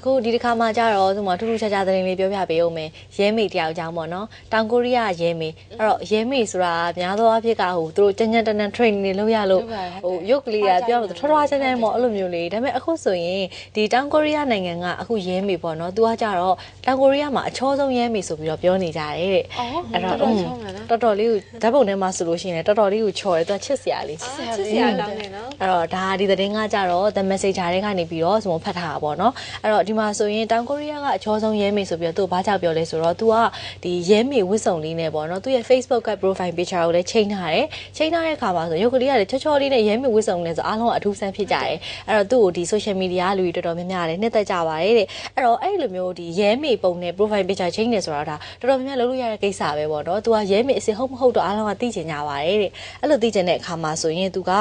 အခုဒီတစ်ခါမှကြတော့သူမထူးထူးခြားခြားသတင်းလေးပြောပြပေးအောင်မယ်ရဲမေတယောက်အကြောင်းပေါ့နော်တောင်ကိုရီးယားရဲမေအဲ့တော့ရဲမေဆိုတာများသောအားဖြင့်ကဟိုသူတို့ကြမ်းကြမ်းတမ်းတမ်း training တွေလုပ်ရလို့ဟိုရုပ်ကလေးကပြောလို့ထွားထွားချမ်းချမ်းပေါ့အဲ့လိုမျိုးလေးဒါပေမဲ့အခုဆိုရင်ဒီတောင်ကိုရီးယားနိုင်ငံကအခုရဲမေပေါ့နော်သူကကြတော့တောင်ကိုရီးယားမှာအချောဆုံးရဲမေဆိုပြီးတော့ပြောနေကြတယ်တဲ့အော်အဲ့တော့တော်อืတော်มချုံးတယ်နော်တော်တော်လေးကိုဓာတ်ပုံထဲမှာဆိုလို့ရှိရင်လည်းတော်တော်လေးကိုချော်တယ်သူကချစ်စရာလေးချစ်စရာကောင်းတယ်နော်အဲ့တော့ဒါဒီသတင်းကကြတော့ The Messenger တွေကနေပြီးတော့ဆိုမဖတ်ထားတာပေါ့နော်အဲ့တော့ဒီမှာဆိုရင်တောင်ကိုရီးယားကအချောဆုံးရဲမေဆိုပြီးတော့သူဘာကြောက်ပြောလဲဆိုတော့ तू ကဒီရဲမေဝစ်စုံလေးနဲ့ပေါ့နော်သူရဲ့ Facebook က profile picture ကိုလည်းချိန်ထားတယ်ချိန်ထားတဲ့အခါမှာဆိုရုပ်ကလေးကလည်းချောချောလေးနဲ့ရဲမေဝစ်စုံလေးဆိုအားလုံးကအထူးဆန်းဖြစ်ကြတယ်အဲ့တော့သူ့ကိုဒီ social media ကလူတွေတော်တော်များများလည်းနှစ်သက်ကြပါတယ်တဲ့အဲ့တော့အဲ့လိုမျိုးဒီရဲမေပုံနဲ့ profile picture ချိန်နေဆိုတော့ဒါတော်တော်များများလုပ်လို့ရတဲ့ကိစ္စပဲပေါ့နော် तू ကရဲမေအစစ်ဟုတ်မဟုတ်တော့အားလုံးကသိချင်ကြပါတယ်တဲ့အဲ့လိုသိချင်တဲ့အခါမှာဆိုရင် तू က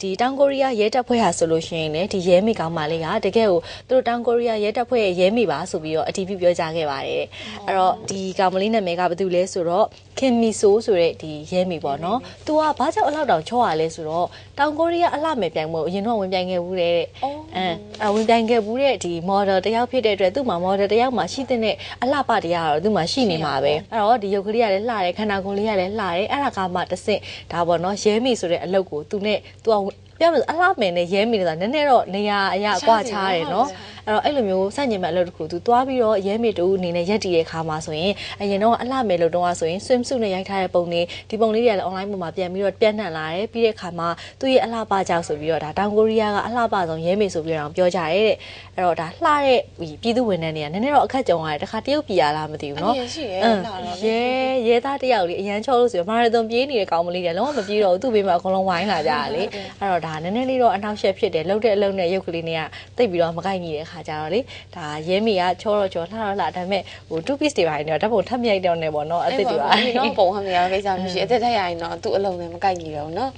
ဒီတောင်ကိုရီးယားရဲတပ်ဖွဲ့ဟာဆိုလို့ရှိရင်လည်းဒီရဲမေကောင်းမလေးကတကယ်ကိုသူတို့တောင်ကိုရီးယားရဲ တပ်ဖွဲ့ရဲ့ရဲမေပါဆိုပြီးတော့အတည်ပြုပြောကြားခဲ့ပါတယ်တဲ့အဲ့တော့ဒီကောင်မလေးနာမည်ကဘာတူလဲဆိုတော့ခင်မီဆိုဆိုတဲ့ဒီရဲမေပေါ့နော်။ तू ကဘာကြောင့်အလောက်တောင်ချောရလဲဆိုတော့တောင်ကိုရီးယားအလှမယ်ပြိုင်ပွဲကိုအရင်တော့ဝင်ပြိုင်ခဲ့ဘူးတဲ့။အဲအဝင်ပြိုင်ခဲ့ဘူးတဲ့ဒီ model တယောက်ဖြစ်တဲ့အတွက်သူ့မှာ model တယောက်မှာရှိတဲ့အလှပတရားကတော့သူ့မှာရှိနေမှာပဲ။အဲ့တော့ဒီရုပ်ကလေးကလည်းလှတယ်ခန္ဓာကိုယ်လေးကလည်းလှတယ်အဲ့ဒါကမှတစ်ဆင့်ဒါပေါ့နော်ရဲမေဆိုတဲ့အလုပ်ကိုသူနဲ့ तू ကပြောမယ်ဆိုအလှမယ်နဲ့ရဲမိနေတာနည်းနည်းတော့နေရာအရာကွာချားတယ်နော်အဲ့တော့အဲ့လိုမျိုးစန့်ကျင်မဲ့အလုပ်တစ်ခုသူသွားပြီးတော့ရဲမိတူအနေနဲ့ရက်တည်ရဲ့ခါမှာဆိုရင်အရင်တော့အလှမယ်လို့တော့ဆိုရင် swimsuit နဲ့ရိုက်ထားတဲ့ပုံတွေဒီပုံလေးတွေကလည်း online ပေါ်မှာပြန်ပြီးတော့ပြန့်နှံ့လာတယ်ပြီးတဲ့ခါမှာသူ့ရဲ့အလှပကြောက်ဆိုပြီးတော့ဒါတောင်ကိုရီးယားကအလှပဆုံးရဲမိဆိုပြီးတော့ပြောကြရဲတဲ့အဲ့တော့ဒါလှတဲ့ပြည်သူဝန်ထမ်းတွေကနည်းနည်းတော့အခက်ကြုံရတယ်တခါတရုတ်ပြည်ရလားမသိဘူးနော်အရင်ရှိရဲအင်းလာတော့ရဲရဲသားတယောက်လေးအရန်ချောလို့ဆိုတော့မာရသွန်ပြေးနေတဲ့ကောင်မလေးတွေလုံးဝမပြေးတော့ဘူးသူ့ဘေးမှာအကုန်လုံးဝိုင်းလာကြတာလေအဲ့တော့ဒါနည်းနည်းလေးတော့အနောက်ရှက်ဖြစ်တယ်လှုပ်တဲ့အလုံးနဲ့ရုပ်ကလေးတွေကတိတ်ပြီးတော့မကိုက်ညီတဲ့ခါခါကြတော့လေဒါရဲမီကချောတော့ချောလှတော့လှဒါပေမဲ့ဟို2 piece တွေပါရင်တော့ဓာတ်ပုံထပ်မြိုက်တော့နေပေါ့နော်အစ်စ်တွေပါနော်ပုံဟမ်းနေရကိစ္စမရှိအစ်စ်ထက်ရရင်တော့သူ့အလုံးနဲ့မကိုက်ညီတော့နော်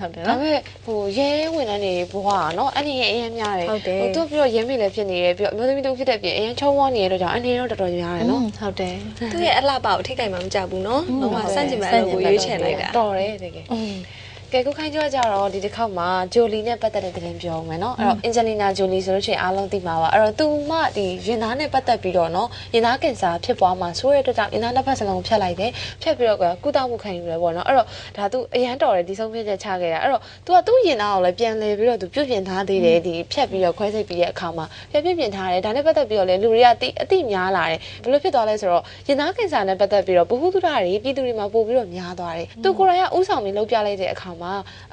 ဟုတ်တယ်နော်ဒါပေမဲ့ဟိုရဲဝင်တဲ့နေဘွားနော်အဲ့ဒီရဲ့အရင်များတယ်ဟိုသူပြီးတော့ရဲမီလည်းဖြစ်နေတယ်ပြီးတော့အမျိုးသမီးတို့ဖြစ်တဲ့ပြင်အရင်ချုံဝန်းနေရတော့ကြောင့်အနေတော့တော်တော်များတယ်နော်ဟုတ်တယ်သူ့ရဲ့အလှပကိုထိတ်ကြိုင်မှမကြဘူးနော်ဟိုကစန့်ကျင်မဲ့အလုပ်ကိုရွေးချယ်လိုက်တာတော်တယ်တကယ် ကဲခုခိုင်းကြောကြတော့ဒီတစ်ခေါက်မှာဂျိုလီနဲ့ပတ်သက်တဲ့သတင်းပြောမယ်နော်အဲ့တော့အင်ဂျလီနာဂျိုလီဆိုလို့ရှိရင်အားလုံးသိမှာပါအဲ့တော့သူမဒီရင်သားနဲ့ပတ်သက်ပြီးတော့နော်ရင်သားကင်ဆာဖြစ်ပွားမှာဆိုရတဲ့အတွက်ကြောင့်ရင်သားနှစ်ဖက်စလုံးဖြတ်လိုက်တယ်ဖြတ်ပြီးတော့ကုသမှုခံယူရပေါ့နော်အဲ့တော့ဒါသူအရန်တော်တယ်ဒီဆုံးဖြတ်ချက်ချခဲ့တာအဲ့တော့သူကသူ့ရင်သားကိုလည်းပြန်လဲပြီးတော့သူပြုတ်ပြင်ထားသေးတယ်ဒီဖြတ်ပြီးတော့ခွဲစိတ်ပြီးတဲ့အခါမှာပြန်ပြုတ်ပြင်ထားတယ်ဒါနဲ့ပတ်သက်ပြီးတော့လည်းလူတွေကအတိအတိများလာတယ်ဘယ်လိုဖြစ်သွားလဲဆိုတော့ရင်သားကင်ဆာနဲ့ပတ်သက်ပြီးတော့ဘ ഹു တုဒ္ဓတွေပြည်သူတွေမှာပို့ပြီးတော့များသွားတယ်သူကိုယ်တိုင်ကဥဆောင်ပြီးလုပ်ပြလိုက်တဲ့အခါမှာ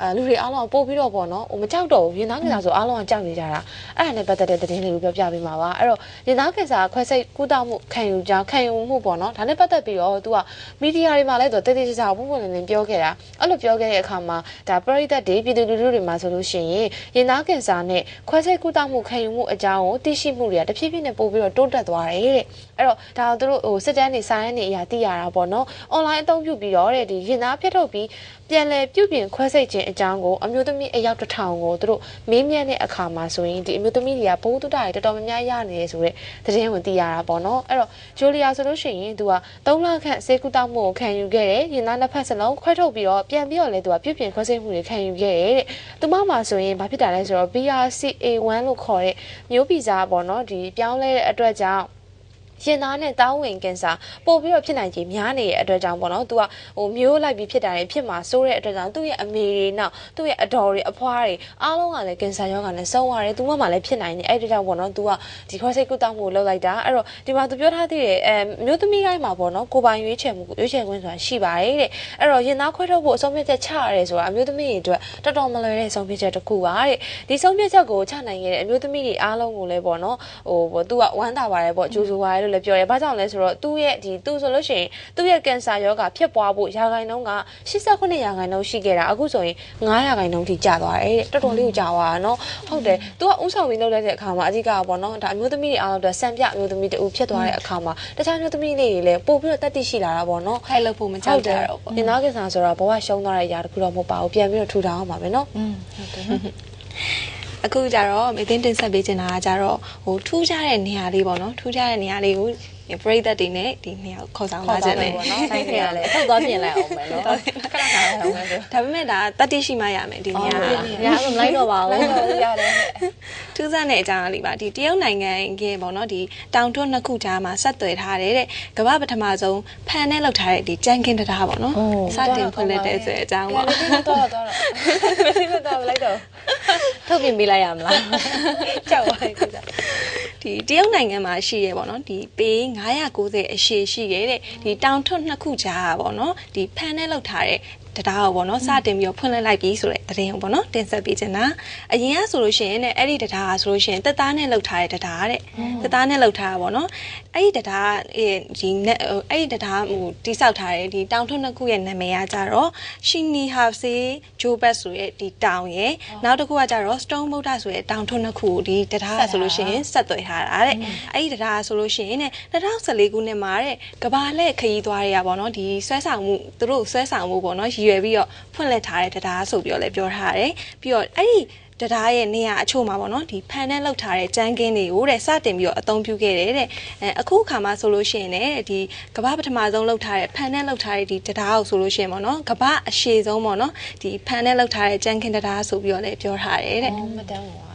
အဲလူတွေအားလုံးကပို့ပြီးတော့ပေါ့နော်ဟိုမကြောက်တော့ဘူးရင်သားကင်ဆာဆိုအားလုံးကကြောက်နေကြတာအဲ့ဒါနဲ့ပတ်သက်တဲ့သတင်းလေးကိုပြောပြပေးမှာပါအဲ့တော့ရင်သားကင်ဆာခွဲစိတ်ကုသမှုခံယူကြောင်းခံယူမှုပေါ့နော်ဒါနဲ့ပတ်သက်ပြီးတော့သူကမီဒီယာတွေမှာလည်းသူတေးသေးချာချာပုံပုံလင်းလင်းပြောခဲ့တာအဲ့လိုပြောခဲ့တဲ့အခါမှာဒါပရိသတ်တွေပြည်သူလူထုတွေမှာဆိုလို့ရှိရင်ရင်သားကင်ဆာနဲ့ခွဲစိတ်ကုသမှုခံယူမှုအကြောင်းကိုသိရှိမှုတွေကတဖြည်းဖြည်းနဲ့ပို့ပြီးတော့တိုးတက်သွားတယ်တဲ့အဲ့တော့ဒါကသူတို့ဟိုစစ်တမ်းတွေစာရင်းတွေအရာသိရတာပေါ့နော်အွန်လိုင်းအသုံးပြုပြီးတော့တဲ့ဒီရင်သားဖြတ်ထုတ်ပြီးပြန်လည်ပြုပြင်ခွဲစိတ်ခြင်းအကြောင်းကိုအမျိုးသမီးအယောက်တစ်ထောင်ကိုသူတို့မေးမြန်းတဲ့အခါမှာဆိုရင်ဒီအမျိုးသမီးတွေကဘိုးတုဒ္ဒတွေတော်တော်များများရနေတယ်ဆိုတဲ့သတင်းကိုသိရတာပေါ့နော်အဲ့တော့ဂျိုလီယာဆိုလို့ရှိရင်သူက3လခန့်စေကုသမှုကိုခံယူခဲ့တယ်ရင်သားနှစ်ဖက်စလုံးခွဲထုတ်ပြီးတော့ပြန်ပြီးတော့လည်းသူကပြုပြင်ခွဲစိတ်မှုတွေခံယူခဲ့တယ်တဲ့သူမမှာဆိုရင်ဘာဖြစ်တာလဲဆိုတော့ BRCA1 လို့ခေါ်တဲ့မျိုးဗီဇပေါ့နော်ဒီပြောင်းလဲတဲ့အတွက်ကြောင့် ရင်သားနဲ့တားဝင်ကင်ဆာပို့ပြီးတော့ဖြစ်နိုင်ခြေများနေတဲ့အတွက်ကြောင့်ပေါ့နော်သူကဟိုမျိုးလိုက်ပြီးဖြစ်တာတွေဖြစ်မှာဆိုတဲ့အတွက်ကြောင့်သူ့ရဲ့အမေတွေနောက်သူ့ရဲ့အဒေါ်တွေအဖွားတွေအားလုံးကလည်းကင်ဆာရောဂါနဲ့ဆုံးသွားတယ်သူမှမှလည်းဖြစ်နိုင်တယ်အဲ့ဒါကြောင့်ပေါ့နော်သူကဒီခွဲစိတ်ကုသမှုကိုလုပ်လိုက်တာအဲ့တော့ဒီမှာသူပြောထားသေးတယ်အဲမျိုးသမီးတိုင်းမှာပေါ့နော်ကိုပိုင်ရွေးချယ်မှုရွေးချယ်ခွင့်ဆိုတာရှိပါတယ်တဲ့အဲ့တော့ရင်သားခွဲထုတ်ဖို့အဆုံးဖြတ်ချက်ချရတယ်ဆိုတာအမျိုးသမီးတွေအတွက်တော်တော်မလွယ်တဲ့ဆုံးဖြတ်ချက်တစ်ခုပါတဲ့ဒီဆုံးဖြတ်ချက်ကိုချနိုင်ခဲ့တဲ့အမျိုးသမီးတွေအားလုံးကိုလည်းပေါ့နော်ဟိုသူကဝမ်းသာပါတယ်ပေါ့ကြိုးစားပါတယ်လို့လည်းပြောတယ်။ဘာကြောင့်လဲဆိုတော့သူ့ရဲ့ဒီသူဆိုလို့ရှိရင်သူ့ရဲ့ကင်ဆာရောဂါဖြစ်ပွားဖို့ရာခိုင်နှုန်းက89ရာခိုင်နှုန်းရှိခဲ့တာအခုဆိုရင်9ရာခိုင်နှုန်းထိကျသွားတယ်။တော်တော်လေးကိုကျသွားတာနော်။ဟုတ်တယ်။ तू ကဥဆောင်ပြီးလုပ်လိုက်တဲ့အခါမှာအဓိကပေါ့နော်။ဒါအမျိုးသမီးတွေအားလုံးအတွက်စံပြအမျိုးသမီးတူဖြစ်သွားတဲ့အခါမှာတခြားမျိုးသမီးလေးတွေလည်းပို့ပြီးတော့တတ်သိရှိလာတာပေါ့နော်။ခိုင်လို့ဖို့မကြောက်ကြတော့ဘူး။ညီနာကင်ဆာဆိုတာဘဝရှုံးသွားတဲ့အရာတခုတော့မဟုတ်ပါဘူး။ပြန်ပြီးတော့ထူထောင်အောင်ပါမယ်နော်။อืมဟုတ်တယ်။ အခုကြတော့မေသိန်းတင်ဆက်ပေးချင်တာကကြတော့ဟိုထူးခြားတဲ့နေရာလေးပေါ့နော်ထူးခြားတဲ့နေရာလေးကို ပရိသတ်တွေနဲ့ဒီနေရာကိုခေါ်ဆောင်လာခြင်းနဲ့ခေါ်ဆောင်ဆိုင်ခဲ့ရလဲထုတ်သွားပြင်လိုက်အောင်မယ်နော်ခဏခဏအောင်မယ်ဆိုဒါပေမဲ့ဒါတတိရှိမှရမယ်ဒီနေရာက။ညာမလိုက်တော့ပါဘူးဟုတ်ရတယ်ထူးဆန်းတဲ့အကြောင်းအလေးပါဒီတရုတ်နိုင်ငံကပေါ့နော်ဒီတောင်တွန်းနှစ်ခုကြားမှာဆက်သွယ်ထားတဲ့တဲ့ကမ္ဘာပထမဆုံးဖန်နဲ့လောက်ထားတဲ့ဒီကြမ်းကင်းတရားပေါ့နော်စတင်ဖွင့်လက်တဲ့ဆိုတဲ့အကြောင်းပေါ့တော့တော့တော့မသိတော့လိုက်တော့။ထုတ်ပြင်ပေးလိုက်ရမလားကြောက်ပါလိမ့်ကြ ဒီတရုတ်နိုင်ငံမှာရှိရဲပေါ့နော်ဒီပေ990အရှည်ရှိရဲတဲ့ဒီတောင်ထွတ်နှစ်ခုကြားอ่ะပေါ့နော်ဒီဖန်နဲ့လောက်ထားတဲ့ တရားကိုပေါ့နော်စတင်ပြီးတော့ဖွင့်လှစ်လိုက်ပြီဆိုတဲ့တရင်ကိုပေါ့နော်တင်ဆက်ပေးချင်တာအရင်ကဆိုလို့ရှိရင်ねအဲ့ဒီတရားကဆိုလို့ရှိရင်တက်သားနဲ့လောက်ထားတဲ့တရားတဲ့တက်သားနဲ့လောက်ထားတာပေါ့နော်အဲ့ဒီတရားဒီနဲ့အဲ့ဒီတရားဟိုတိဆောက်ထားတဲ့ဒီတောင်ထွတ်နှစ်ခုရဲ့နာမည်ကကြတော့ရှင်နီဟာဆေဂျိုဘတ်ဆိုရဲ့ဒီတောင်ရဲ့နောက်တစ်ခုကကြတော့ stone buddha ဆိုရဲ့တောင်ထွတ်နှစ်ခုကိုဒီတရားကဆိုလို့ရှိရင်ဆက်သွယ်ထားတာတဲ့အဲ့ဒီတရားကဆိုလို့ရှိရင်ね2014ခုနှစ်မှာတဲ့ကဘာလက်ခရီးသွားတွေကပေါ့နော်ဒီဆွဲဆောင်မှုသူတို့ဆွဲဆောင်မှုပေါ့နော်ရည်ရွယ်ပြီးတော့ဖွင့်လှစ်ထားတဲ့တရားဆိုပြီးတော့လည်းပြောထားတယ်ပြီးတော့အဲ့ဒီတရားရဲ့နေရာအချို့မှာပေါ့နော်ဒီဖန်နဲ့လောက်ထားတဲ့ကြမ်းကင်းတွေကိုတဲ့စတင်ပြီးတော့အသုံးပြုခဲ့တယ်တဲ့အဲအခုအခါမှာဆိုလို့ရှိရင်လည်းဒီကမ္ဘာပထမဆုံးလောက်ထားတဲ့ဖန်နဲ့လောက်ထားတဲ့ဒီတရားကိုဆိုလို့ရှိရင်ပေါ့နော်ကမ္ဘာအရှည်ဆုံးပေါ့နော်ဒီဖန်နဲ့လောက်ထားတဲ့ကြမ်းကင်းတရားဆိုပြီးတော့လည်းပြောထားတယ်တဲ့မတန်းပါ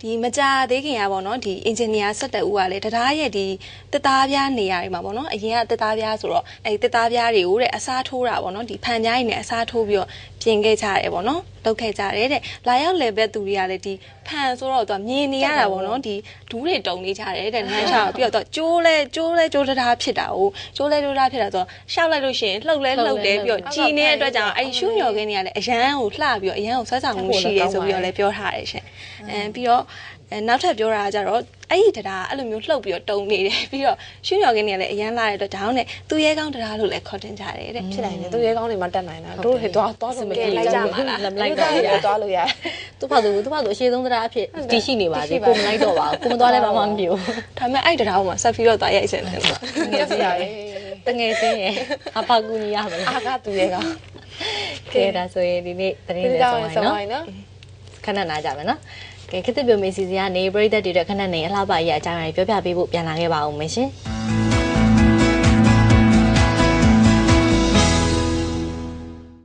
ဒီမကြသေးခင်ကပေါ့နော်ဒီအင်ဂျင်နီယာဆက်တဲ့ဦးကလည်းတရားရဲ့ဒီတက်သားပြားနေရာတွေမှာပေါ့နော်အရင်ကတက်သားပြားဆိုတော့အဲဒီတက်သားပြားတွေကိုတဲ့အစားထိုးတာပေါ့နော်ဒီဖန်ပြားတွေနဲ့အစားထိုးပြီးတော့ ပြင်ခဲ့ကြတယ်ပေါ့နော်လုပ်ခဲ့ကြတယ်တဲ့လာရောက်လေဘက်သူတွေကလည်းဒီဖန်ဆိုတော့သူကမြင်နေရတာပေါ့နော်ဒီဒူးတွေတုံနေကြတယ်တဲ့လမ်းလျှောက်ပြီးတော့ကျိုးလဲကျိုးလဲကျိုးတရားဖြစ်တာကိုကျိုးလဲကျိုးတရားဖြစ်တာဆိုတော့ရှောက်လိုက်လို့ရှိရင်လှုပ်လဲလှုပ်တယ်ပြီးတော့ကြည်နေတဲ့အတွက်ကြောင့်အဲဒီရှုမြော်ခင်းတွေကလည်းအရန်ကိုလှပြီးတော့အရန်ကိုဆွဲဆောင်မှုရှိတယ်ဆိုပြီးတော့လည်းပြောထားတယ်ရှင်အဲပြီးတော့အဲနောက်ထပ်ပြောတာကကြတော့အဲ့ဒီတရားအဲ့လိုမျိုးလှုပ်ပြီးတော့တုံနေတယ်ပြီးတော့ရှင်းရော်ကင်းတွေကလည်းအရန်လာတဲ့အတွက်ဒါအောင်နဲ့သူရဲကောင်းတရားလို့လည်းခေါ်တင်ကြတယ်တဲ့ဖြစ်နိုင်တယ်သူရဲကောင်းတွေမှာတက်နိုင်တာတို့တွေသွားသွားဆိုမကြလိုက်ကြမှာလားမလိုက်တော့ရသွားလို့ရ။သူ့ဖောက်သူသူ့ဖောက်သူအရှိဆုံးတရားအဖြစ်တည်ရှိနေပါသေး။ကိုမလိုက်တော့ပါဘူး။ကိုမသွားလဲဘာမှမပြောဘူးဒါပေမဲ့အဲ့ဒီတရားကိုမှဆက်ပြီးတော့သွားရိုက်စင်တယ်ဆိုတော့ငယ်စီရယ်။တငယ်ချင်းရဲ့အဖောက်ကူညီရမလားအာကသူရဲကောင်း။ကဲဒါဆိုရင်ဒီနေ့သတင်းဒီလေးကြောဆုံးင်ပါဆောနော်င်းနော်။ခဏနားကြမယ်နော်။ ကဲခစ်တဲ့ပြုံမေစီစီကနေပရိသတ်တွေအတွက်ခဏနေအလှပကြီးအကြောင်းအရာပြောပြပေးဖို့ပြန်လာခဲ့ပါဦးမယ်ရှင်။